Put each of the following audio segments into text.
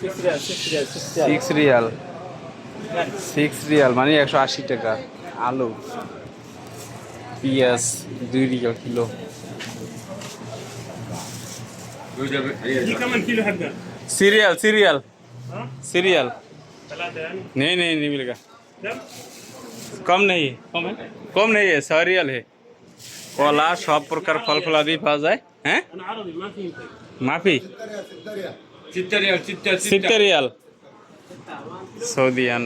Six Real six Real মানে একশো আশি টাকা আলু পিঁয়াজ দুই রিয়াল কিলো सीरियल सीरियल सीरियल नहीं नहीं नहीं मिलेगा कम नहीं कम है कम नहीं है सरियल है কলা সব প্রকার ফল ফলাদি পাওয়া যায় হ্যাঁ মাফি সিত্তা সৌদিয়ান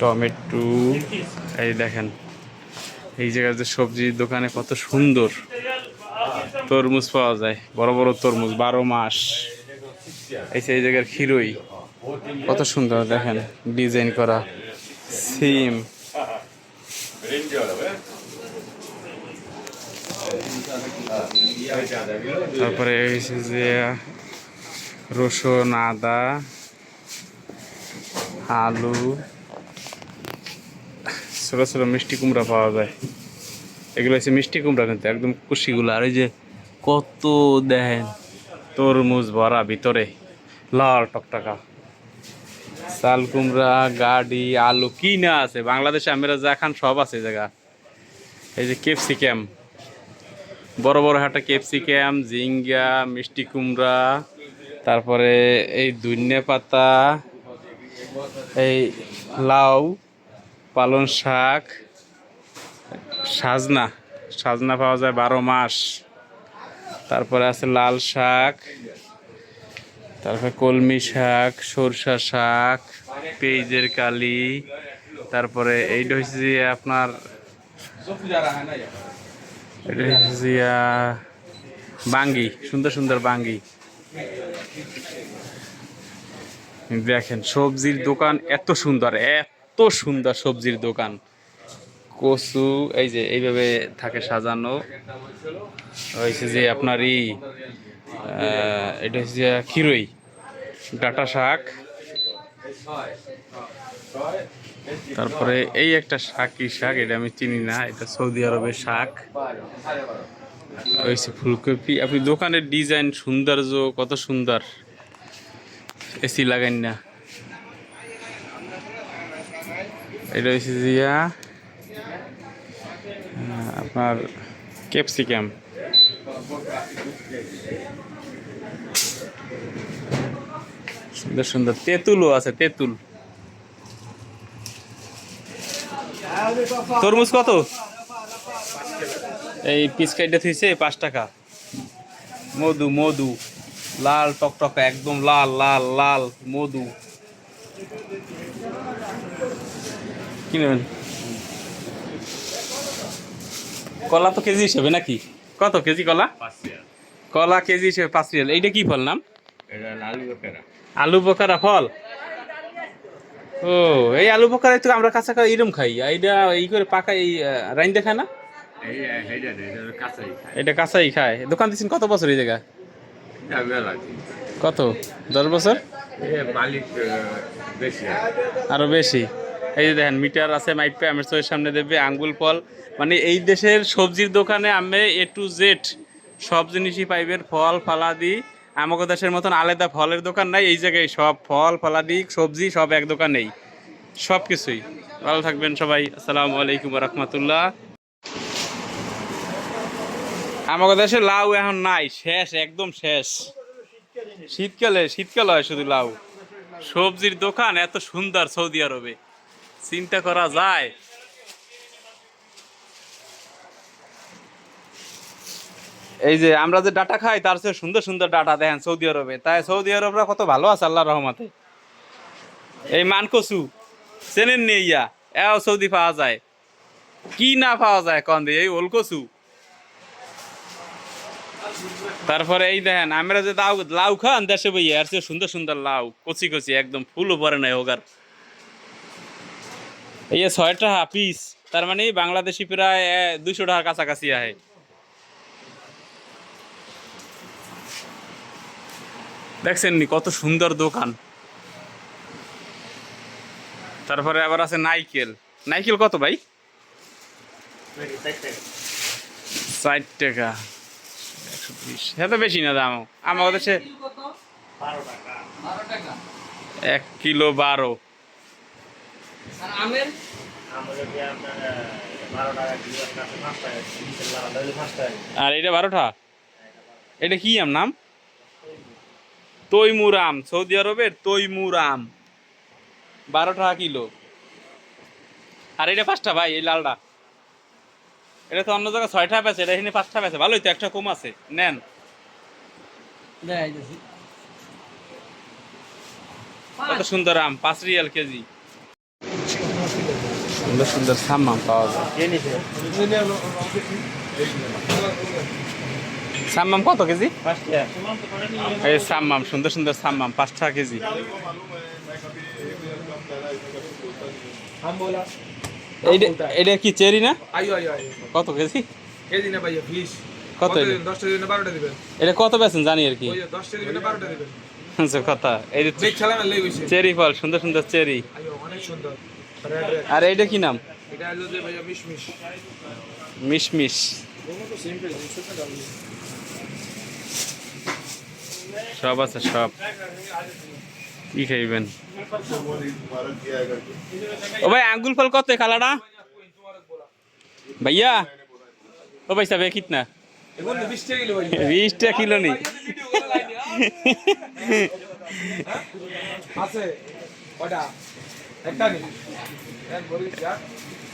টমেটো এই দেখেন এই জায়গার যে সবজির দোকানে কত সুন্দর তরমুজ পাওয়া যায়। বড় বড় তরমুজ বারো মাস। এই সেই জায়গার ক্ষীরই কত সুন্দর দেখেন ডিজাইন করা সিম। তারপরে হয়েছে যে রসুন, আদা, আলু, ছোটো ছোটো মিষ্টি কুমড়া পাওয়া যায়। এগুলো হচ্ছে মিষ্টি কুমড়া কিন্তু একদম কুশিগুলো। আর এই যে কত দেখেন তরমুজ ভরা ভিতরে, লাল টকটকা। চাল কুমড়া, গাড়ি, আলু কি না আছে? বাংলাদেশে আমরা যা খান সব আছে জায়গা। এই যে ক্যাপসিকাম। বড় বড় হাটা ক্যাপসিকাম জিঙ্গা মিষ্টি কুমড়া তারপরে এই ধনিয়া পাতা, এই লাউ, পালং শাক, সাজনা। সাজনা পাওয়া যায় বারো মাস। তারপরে আছে লাল শাক, তারপরে কলমি শাক, সরষা শাক, পেঁয়াজের কালি, তারপরে এইটা হচ্ছে যে আপনার এটা হচ্ছে বাঙ্গি, সুন্দর সুন্দর বাঙ্গি। দেখেন, সবজির দোকান এত সুন্দর এত সুন্দর সবজির দোকান। কচু, এই যে এইভাবে থাকে সাজানো। হয়েছে যে আপনার ই এটা হচ্ছে যে খিরই ডাটা শাক। তারপরে এই একটা শাক কি শাক, এটা আমি চিনি না, এটা সৌদি আরবের শাক। হয়েছে ফুলকপি। আপনি দোকানের ডিজাইন সৌন্দর্য কত সুন্দর। এসি লাগাইন না। এটা হচ্ছে জিয়া। আপনার ক্যাপসিকাম। সুন্দর সুন্দর তেঁতুলও আছে, তেঁতুল। তরমুজ কত? এই পিস কাইটা থুইছে পাঁচ টাকা। মধু মধু। লাল টকটকা একদম লাল লাল লাল মধু। কি নেবেন? কলা তো কেজি হিসেবে নাকি? কত কেজি কলা? কলা কেজি হিসেবে পাঁচ রিয়াল। এইটা কি ফল নাম? এটা লালু আলু বোকারা ফল? ও এই আলু বোকারা তো আমরা কাঁচা কাঁচা এরম খাই এইটা এই করে পাকা এই রাইন দেখা না? এটা কাঁচাই খায়। খায়। দোকান দিচ্ছেন কত বছর এই জায়গা? কত? দশ বছর? আরও বেশি। এই যে দেখেন মিটার আছে মাইপে আমের চোখের সামনে দেবে আঙ্গুল ফল। মানে এই দেশের সবজির দোকানে আমি এ টু জেড সব জিনিসই পাইবেন ফল ফলাদি আমাকে দেশের মতন আলাদা ফলের দোকান নাই, এই জায়গায় সব ফল, ফলাদি, সবজি সব এক দোকানেই সব কিছুই। ভালো থাকবেন সবাই। আসসালামু আলাইকুম রহমতুল্লাহ। আমাকে দেশে লাউ এখন নাই, শেষ, একদম শেষ। শীতকালে, শীতকাল হয় শুধু লাউ। সবজির দোকান এত সুন্দর সৌদি আরবে। চিন্তা করা যায়। এই যে আমরা যে ডাটা খাই, তার চেয়ে সুন্দর সুন্দর ডাটা দেখেন সৌদি আরবে। তাই সৌদি আরবরা কত ভালো আছে আল্লাহ রহমতে। এই মানকসু, চেনেন নেই ইয়া? এও সৌদি পাওয়া যায়। কি না পাওয়া যায় কন দিয়ে এই ওলকসু। তারপরে এই দেখেন, আমরা যে লাউ লাউ খান দেশে বই আর চেয়ে সুন্দর সুন্দর লাউ, কচি কচি, একদম ফুলও পরে নাই হোগার। এই যে ছয় টাকা পিস তার মানে বাংলাদেশি প্রায় দুশো টাকার কাছাকাছি আহে। দেখছেন নি কত সুন্দর দোকান। তারপরে আবার আছে নাইকেল। নাইকেল কত ভাই? ষাট টাকা। একশো এত বেশি না দাম। আমার দেশে এক কিলো বারো। আর এটা বারোটা? এটা কি আম নাম? তৈমুর আম সৌদি আরবের তৈমুর আম বারো টাকা কিলো। আর এটা পাঁচটা ভাই এই লালটা এটা তো অন্য জায়গায় ছয়টা পেছে এটা এখানে পাঁচটা পেছে ভালোই তো একটা কম আছে। নেন। কত সুন্দর আম পাঁচ রিয়াল কেজি। সুন্দর সুন্দর সাম্মাম পাওয়া যায়। সাম্মাম কত কেজি? এই সাম্মাম সুন্দর সুন্দর সাম্মাম পাঁচ টাকা কেজি। এটা কি চেরি না? কত কেজি? কেজি না ভাইয়া প্লিজ কত এটা? কত বেছেন জানি আর কি। আচ্ছা, কথা। এই যে চেরি ফল সুন্দর সুন্দর চেরি। আর এইটা কি নাম? মিশমিশ। মিশমিশ। সব আছে, সব। কি খাইবেন? ও ভাই, আঙ্গুল ফল কত কালাটা ভাইয়া? ও ভাই, সাবে কিতনা এখন বিশ টাকা কিলো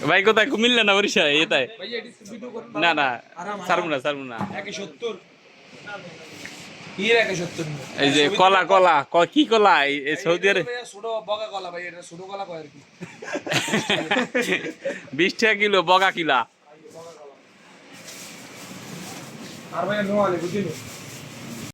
ভাই, কোথায়? কুমিল্লা না বরিশা এটাই না না সারবো না সারবো না এই যে কলা কলা কি কলা? এই- সৌদি আরবে কলা ভাই এটা কলা কয় আর কি? বিশ টাকা কিলো বগা কিলা। আর ভাইয়া নোয়ালে বুঝিনি?